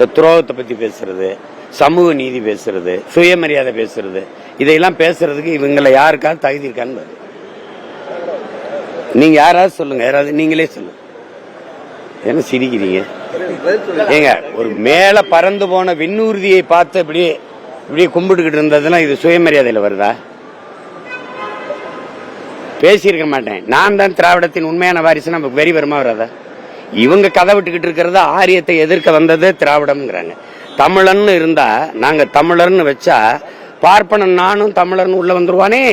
இந்த துரோகத்தை பத்தி பேசுறது சமூக நீதி பேசுறது சுயமரியாதை பேசுறது இதையெல்லாம் பேசுறதுக்கு இவங்களை யாருக்காவது தகுதி இருக்கான்னு நீங்க யாராவது சொல்லுங்க யாராவது நீங்களே சொல்லுங்க. என்ன சிரிக்கிறீங்க? ஏங்க ஒரு மேல பறந்து போன விண்ணூர்தியை பார்த்து இப்படியே இப்படியே கும்பிட்டுக்கிட்டு இருந்ததுன்னா இது சுயமரியாதையில வருதா? பேசியிருக்க மாட்டேன். நான் தான் திராவிடத்தின் உண்மையான வாரிசு நமக்கு வெறி வருமா வராதா? இவங்க கதை விட்டுக்கிட்டு இருக்கிறது ஆரியத்தை எதிர்க்க வந்தது திராவிடம்ங்கிறாங்க. தமிழன்னு இருந்தா நாங்க தமிழர்னு வச்சா பார்ப்பனன் நானும் தமிழர்னு உள்ள வந்துருவானே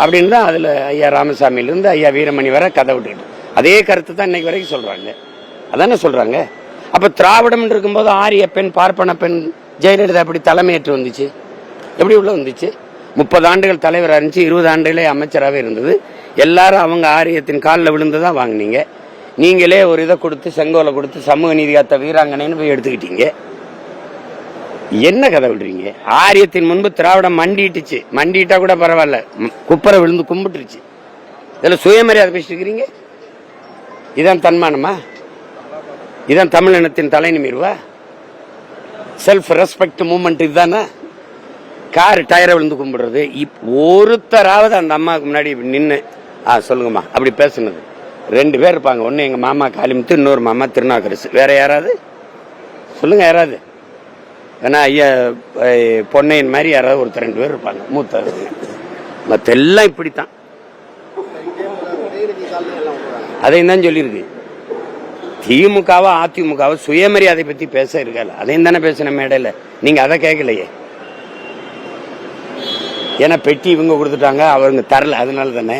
அப்படின்னு தான் அதுல ஐயா ராமசாமியில இருந்து ஐயா வீரமணி வரை கதை விட்டுக்கிட்டு. அதே கருத்து தான் இன்னைக்கு வரைக்கும் சொல்றாங்க. அதானே சொல்றாங்க? அப்ப திராவிடம் இருக்கும்போது ஆரிய பெண் பார்ப்பன பெண் ஜெயலலிதா எப்படி தலைமையேற்று வந்துச்சு? எப்படி உள்ள வந்துச்சு? முப்பது ஆண்டுகள் தலைவராக இருந்துச்சு இருபது ஆண்டுகளே அமைச்சராகவே இருந்தது. எல்லாரும் அவங்க ஆரியத்தின் காலில் விழுந்து தான் வாங்குனீங்க. நீங்களே ஒரு இதை கொடுத்து செங்கோலை கொடுத்து சமூக நீதி காத்த வீராங்கனைன்னு போய் எடுத்துக்கிட்டீங்க. என்ன கதை விடுறீங்க ஆரியத்தின் முன்பு திராவிடம் மண்டிட்டுச்சு. மண்டிட்டா கூட பரவாயில்ல. குப்பரை விழுந்து கும்பிட்டுருச்சு. இதில் சுயமரியாதை பேசிட்டு இருக்கிறீங்க? இதான் தன்மானமா? இதான் தமிழினத்தின் தலை நிமிர்வா செல்ஃப் ரெஸ்பெக்ட் மூமெண்ட் இதுதானே? கார் டயரை விழுந்து கும்பிடுறது. இப் ஒருத்தராவது அந்த அம்மாவுக்கு முன்னாடி நின்று ஆ சொல்லுங்கம்மா. அப்படி பேசுனது. ரெண்டு பேர் இருப்பாங்க. ஒன்று எங்கள் மாமா காளிமுத்து இன்னொரு மாமா திருநாக்கரசு வேற யாராவது? சொல்லுங்க யாராவது? ஏன்னா ஐயா பொன்னையின் மாதிரி யாராவது ஒருத்தர் ரெண்டு பேர் இருப்பாங்க. மூத்த மற்ற எல்லாம் இப்படித்தான். அதையும் தான் சொல்லியிருக்கு. திமுகவா அதிமுகவா சுயமரியாதை பத்தி பேச இருக்கல அதையும் தானே பேசின மேடையில் நீங்க அதை கேட்கலையே. ஏன்னா பெட்டி இவங்க கொடுத்துட்டாங்க அவங்க தரல. அதனால தானே.